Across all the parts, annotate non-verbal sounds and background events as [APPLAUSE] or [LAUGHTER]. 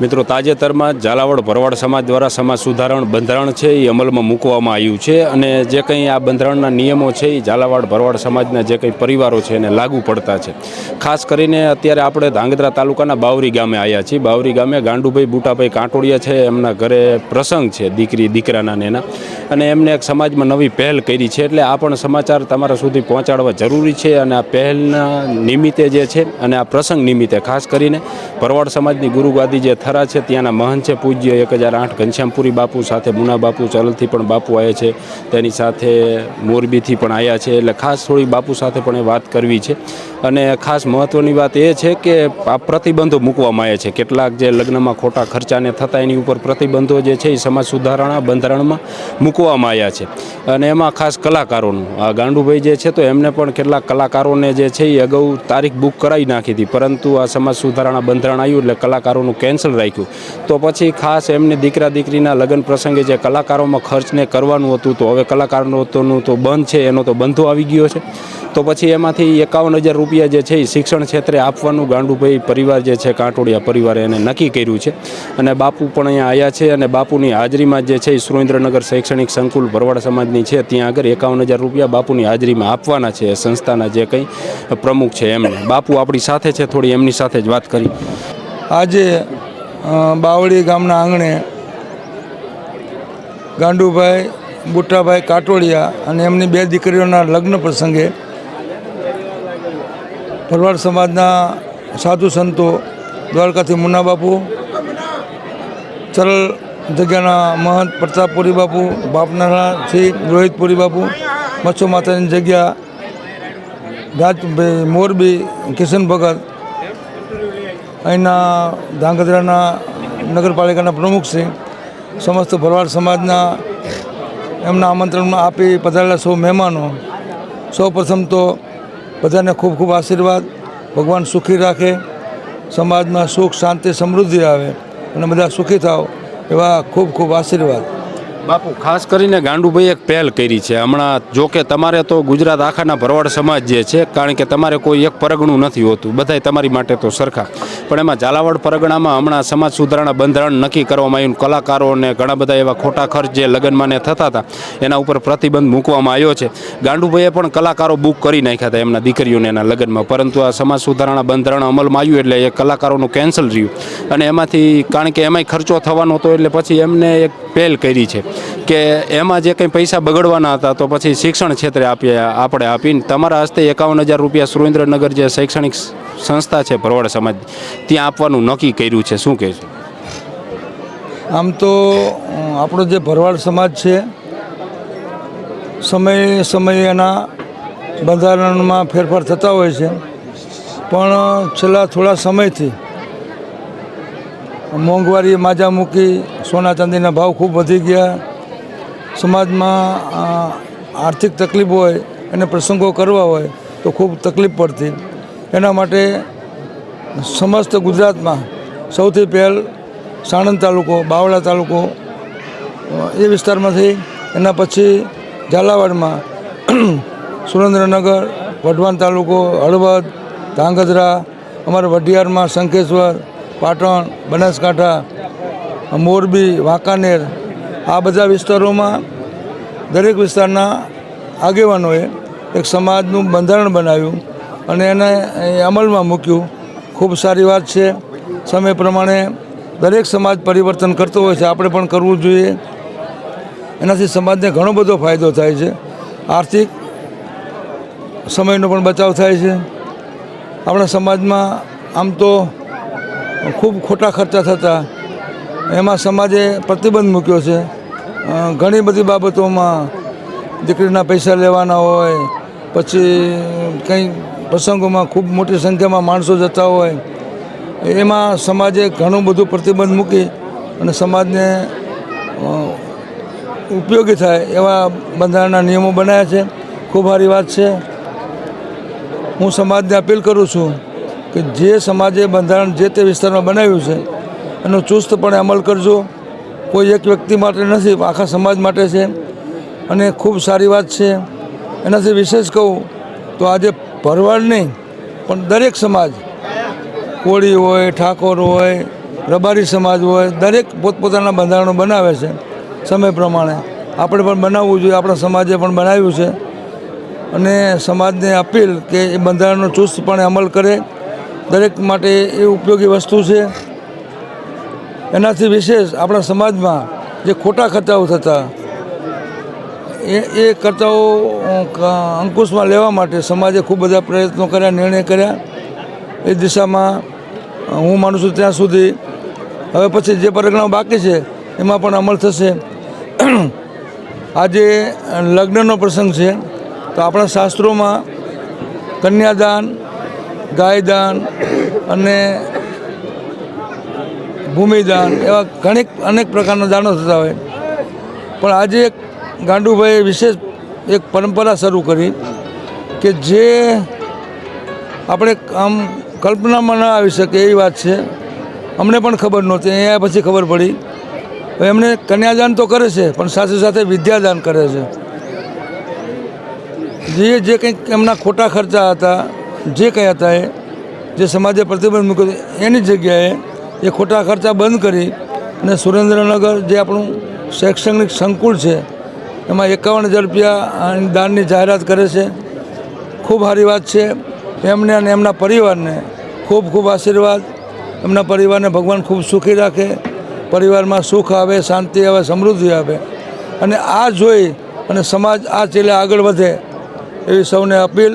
મિત્રો, તાજેતરમાં ઝાલાવાડ ભરવાડ સમાજ દ્વારા સમાજ સુધારણ બંધારણ છે, એ અમલમાં મૂકવામાં આવ્યું છે અને જે કંઈ આ બંધારણના નિયમો છે, એ ઝાલાવાડ ભરવાડ સમાજના જે કંઈ પરિવારો છે, એને લાગુ પડતા છે. ખાસ કરીને અત્યારે આપણે ધાંગધ્રા તાલુકાના બાવરી ગામે આવ્યા છીએ. બાવરી ગામે ગાંડુભાઈ બુટાભાઈ કાંટોડિયા છે, એમના ઘરે પ્રસંગ છે, દીકરી, દીકરાના નેના અને એમને એક સમાજમાં નવી પહેલ કરી છે, એટલે આ પણ સમાચાર તમારા સુધી પહોંચાડવા જરૂરી છે અને આ પહેલના નિમિત્તે જે છે, અને આ પ્રસંગ નિમિત્તે, ખાસ કરીને ભરવાડ સમાજની ગુરુગાદી જે થરા છે, ત્યાંના મહંત છે, પૂજ્ય એક હજાર આઠ ઘનશ્યામપુરી બાપુ સાથે, મુના બાપુ ચલથી પણ બાપુ આવ્યા છે, તેની સાથે મોરબીથી પણ આવ્યા છે, એટલે ખાસ થોડી બાપુ સાથે પણ એ વાત કરવી છે. અને ખાસ મહત્ત્વની વાત એ છે કે આ પ્રતિબંધો મૂકવામાં આવ્યા છે. કેટલાક જે લગ્નમાં ખોટા ખર્ચાને થતા એની ઉપર પ્રતિબંધો જે છે, એ સમાજ સુધારણા બંધારણમાં મૂકવામાં આવ્યા છે. અને એમાં ખાસ કલાકારોનું, આ ગાંડુભાઈ જે છે, તો એમને પણ કેટલાક કલાકારોને જે છે, એ અગાઉ તારીખ બુક કરાવી નાખી હતી. પરંતુ આ સમાજ સુધારણા બંધારણ આવ્યું, એટલે કલાકારોનું કેન્સલ રાખ્યું તો પછી ખાસ એમને દીકરા દીકરીના લગ્ન પ્રસંગે જે કલાકારોમાં ખર્ચને કરવાનું હતું, તો હવે કલાકારોનું તો બંધ છે, એનો તો બંધો આવી ગયો છે. તો પછી એમાંથી એકાવન હજાર રૂપિયા જે છે એ શિક્ષણ ક્ષેત્રે આપવાનું ગાંડુભાઈ પરિવાર જે છે, કાંટોડિયા પરિવારે એને નક્કી કર્યું છે. અને બાપુ પણ અહીંયા આવ્યા છે અને બાપુની હાજરીમાં જે છે એ સુરેન્દ્રનગર શૈક્ષણિક સંકુલ ભરવાડ સમાજની છે, ત્યાં આગળ એકાવન હજાર રૂપિયા બાપુની હાજરીમાં આપવાના છે સંસ્થાના જે કંઈ પ્રમુખ છે એમને. બાપુ આપણી સાથે છે, થોડી એમની સાથે જ વાત કરી. આજે બાવળી ગામના આંગણે ગાંડુભાઈ, બુટ્ટાભાઈ કાટોડિયા અને એમની બે દીકરીઓના લગ્ન પ્રસંગે ભરવાડ સમાજના સાધુ સંતો, દ્વારકાથી મુન્ના બાપુ, ચરલ જગ્યાના મહંત પ્રતાપપુરી બાપુ બાપનારા શ્રી રોહિતપુરી બાપુ, મચ્છો માતાની જગ્યા રાજ મોરબી, કિશન ભગત અહીંના ધાંગધ્રાના નગરપાલિકાના પ્રમુખ છે. સમસ્ત ભરવાડ સમાજના એમના આમંત્રણમાં આપી પધારેલા સૌ મહેમાનો, સૌ પ્રથમ તો બધાને ખૂબ ખૂબ આશીર્વાદ. ભગવાન સુખી રાખે, સમાજમાં સુખ, શાંતિ, સમૃદ્ધિ આવે અને બધા સુખી થાવ એવા ખૂબ ખૂબ આશીર્વાદ. બાપુ, ખાસ કરીને ગાંડુભાઈ એક પહેલ કરી છે. હમણાં જો કે તમારે તો ગુજરાત આખાના ભરવાડ સમાજ જે છે, કારણ કે તમારે કોઈ એક પરગણું નથી હોતું. બધાય તમારી માટે તો સરખા. પણ એમાં ઝાલાવાડ પરગણામાં હમણાં સમાજ સુધારણા બંધારણ નક્કી કરવામાં આવ્યું. કલાકારો અને ઘણા બધા એવા ખોટા ખર્ચ જે લગ્નમાં ને થતા હતા, એના ઉપર પ્રતિબંધ મૂકવામાં આવ્યો છે. ગાંડુભાઈએ પણ કલાકારો બુક કરી નાખ્યા હતા એમના દીકરીઓને એના લગ્નમાં. પરંતુ આ સમાજ સુધારણા બંધારણ અમલમાં આવ્યું એટલે એ કલાકારોનું કેન્સલ રહ્યું. અને એમાંથી, કારણ કે એમાંય ખર્ચો થવાનો હતો એટલે પછી એમને એક પહેલ કરી છે. કે એમાં જે કંઈ પૈસા બગડવાના હતા, તો પછી શિક્ષણ ક્ષેત્રે આપીએ, આપણે આપીને તમારા હસ્તે એકાવન હજાર રૂપિયા સુરેન્દ્રનગર જે શૈક્ષણિક સંસ્થા છે ભરવાડ સમાજ, ત્યાં આપવાનું નક્કી કર્યું છે. શું કહે છે આમ તો, આપણો જે ભરવાડ સમાજ છે, સમયે સમયે એના બંધારણમાં ફેરફાર થતા હોય છે. પણ છેલ્લા થોડા સમયથી મોંઘવારી માજા મૂકી સોના ચાંદીના ભાવ ખૂબ વધી ગયા. સમાજમાં આર્થિક તકલીફ હોય અને પ્રસંગો કરવા હોય તો ખૂબ તકલીફ પડતી. એના માટે સમસ્ત ગુજરાતમાં સૌથી પહેલ સાણંદ તાલુકો, બાવળા તાલુકો એ વિસ્તારમાંથી. એના પછી ઝાલાવાડમાં [CLEARS THROAT] સુરેન્દ્રનગર, વઢવાણ તાલુકો, હળવદ, ધાંગધ્રા, અમારા વઢિયારમાં શંખેશ્વર, પાટણ, બનાસકાંઠા મોરબી, વાંકાનેર આ બધા વિસ્તારોમાં દરેક વિસ્તારના આગેવાનોએ એક સમાજનું બંધારણ બનાવ્યું અને એને અમલમાં મૂક્યું. ખૂબ સારી વાત છે. સમય પ્રમાણે દરેક સમાજ પરિવર્તન કરતો હોય છે. આપણે પણ કરવું જોઈએ. એનાથી સમાજને ઘણો બધો ફાયદો થાય છે. આર્થિક સમયનો પણ બચાવ થાય છે. આપણા સમાજમાં આમ તો ખૂબ ખોટા ખર્ચા થતા એમાં સમાજે પ્રતિબંધ મૂક્યો છે. ઘણી બધી બાબતોમાં દીકરીના પૈસા લેવાના હોય, પછી કંઈ પ્રસંગોમાં ખૂબ મોટી સંખ્યામાં માણસો જતા હોય, એમાં સમાજે ઘણું બધું પ્રતિબંધ મૂકી અને સમાજને ઉપયોગી થાય એવા બંધારણના નિયમો બનાવ્યા છે. ખૂબ સારી વાત છે. હું સમાજને અપીલ કરું છું કે જે સમાજે બંધારણ જે તે વિસ્તારમાં બનાવ્યું છે એનો ચુસ્તપણે અમલ કરજો. કોઈ એક વ્યક્તિ માટે નથી આખા સમાજ માટે છે. અને ખૂબ સારી વાત છે. એનાથી વિશેષ કહું તો આજે ભરવાડ નહીં, પણ દરેક સમાજ, કોળી હોય, ઠાકોર હોય, રબારી સમાજ હોય, દરેક પોતપોતાના બંધારણો બનાવે છે. સમય પ્રમાણે આપણે પણ બનાવવું જોઈએ, આપણા સમાજે પણ બનાવ્યું છે. અને સમાજને અપીલ કે એ બંધારણનો ચુસ્તપણે અમલ કરે. દરેક માટે એ ઉપયોગી વસ્તુ છે. એનાથી વિશેષ આપણા સમાજમાં જે ખોટા ખર્ચાઓ થતા, એ એ ખર્ચાઓ અંકુશમાં લેવા માટે સમાજે ખૂબ બધા પ્રયત્નો કર્યા, નિર્ણય કર્યા. એ દિશામાં હું માનું છું ત્યાં સુધી. હવે પછી જે પરગણાઓ બાકી છે, એમાં પણ અમલ થશે. આજે લગ્નનો પ્રસંગ છે. તો આપણા શાસ્ત્રોમાં કન્યાદાન, ગાયદાન અને ભૂમિદાન, એવા ઘણી અનેક પ્રકારના દાનો થતા હોય. પણ આજે એક ગાંડુભાઈએ વિશેષ એક પરંપરા શરૂ કરી કે જે આપણે આમ કલ્પનામાં ન આવી શકે એવી વાત છે. અમને પણ ખબર નહોતી, અહીંયા પછી ખબર પડી. એમને કન્યાદાન તો કરે છે, પણ સાથે સાથે વિદ્યાદાન કરે છે. જે જે કંઈક એમના ખોટા ખર્ચા હતા, જે કંઈ હતા એ, જે સમાજે પ્રતિબંધ મૂક્યો એની જગ્યાએ એ ખોટા ખર્ચા બંધ કરી અને સુરેન્દ્રનગર જે આપણું શૈક્ષણિક સંકુલ છે, એમાં એકાવન હજાર રૂપિયા દાનની જાહેરાત કરે છે. ખૂબ સારી વાત છે. એમને અને એમના પરિવારને ખૂબ ખૂબ આશીર્વાદ. એમના પરિવારને ભગવાન ખૂબ સુખી રાખે. પરિવારમાં સુખ આવે, શાંતિ આવે, સમૃદ્ધિ આવે. અને આ જોઈ અને સમાજ આ ચેલે આગળ વધે એવી સૌને અપીલ.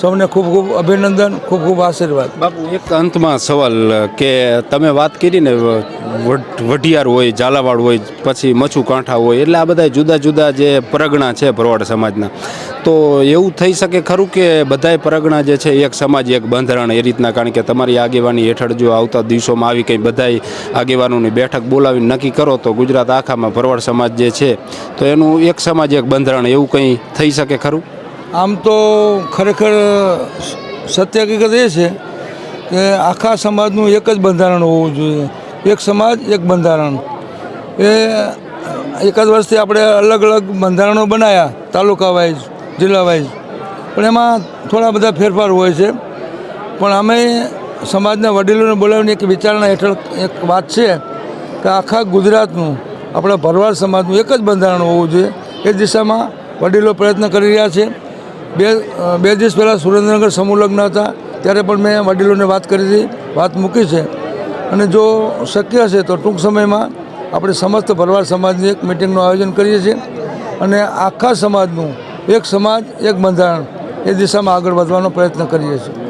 સૌને ખૂબ ખૂબ અભિનંદન, ખૂબ ખૂબ આશીર્વાદ. બાપુ, એક અંતમાં સવાલ કે તમે વાત કરી ને વઢિયાર હોય, ઝાલાવાડ હોય, પછી મચુકાંઠા હોય, એટલે આ બધા જુદા જુદા જે પરગણા છે ભરવાડ સમાજના. તો એવું થઈ શકે ખરું કે બધાય પરગણા જે છે, એક સમાજ એક બંધારણ એ રીતના? કારણ કે તમારી આગેવાની હેઠળ જો આવતા દિવસોમાં આવી કંઈ બધાય આગેવાનોની બેઠક બોલાવીને નક્કી કરો, તો ગુજરાત આખામાં ભરવાડ સમાજ જે છે, તો એનું એક સમાજ એક બંધારણ, એવું કંઈ થઈ શકે ખરું? આમ તો ખરેખર સત્ય હકીકત એ છે કે આખા સમાજનું એક જ બંધારણ હોવું જોઈએ. એક સમાજ, એક બંધારણ. એ એકાદ વર્ષથી આપણે અલગ અલગ બંધારણો બનાવ્યા તાલુકા વાઇઝ જિલ્લા વાઇઝ પણ એમાં થોડા બધા ફેરફાર હોય છે. પણ અમે સમાજના વડીલોને બોલાવીને એક વિચારણા હેઠળ એક વાત છે કે આખા ગુજરાતનું, આપણા ભરવાડ સમાજનું એક જ બંધારણ હોવું જોઈએ. એ દિશામાં વડીલો પ્રયત્ન કરી રહ્યા છે. બે બે દિવસ પહેલાં સુરેન્દ્રનગર સમૂહ લગ્ન હતા, ત્યારે પણ મેં વડીલોને વાત કરી હતી, વાત મૂકી છે. અને જો શક્ય હશે તો ટૂંક સમયમાં આપણે સમસ્ત ભરવાડ સમાજની એક મિટિંગનું આયોજન કરીએ છીએ અને આખા સમાજનું એક સમાજ, એક બંધારણ એ દિશામાં આગળ વધવાનો પ્રયત્ન કરીએ છીએ.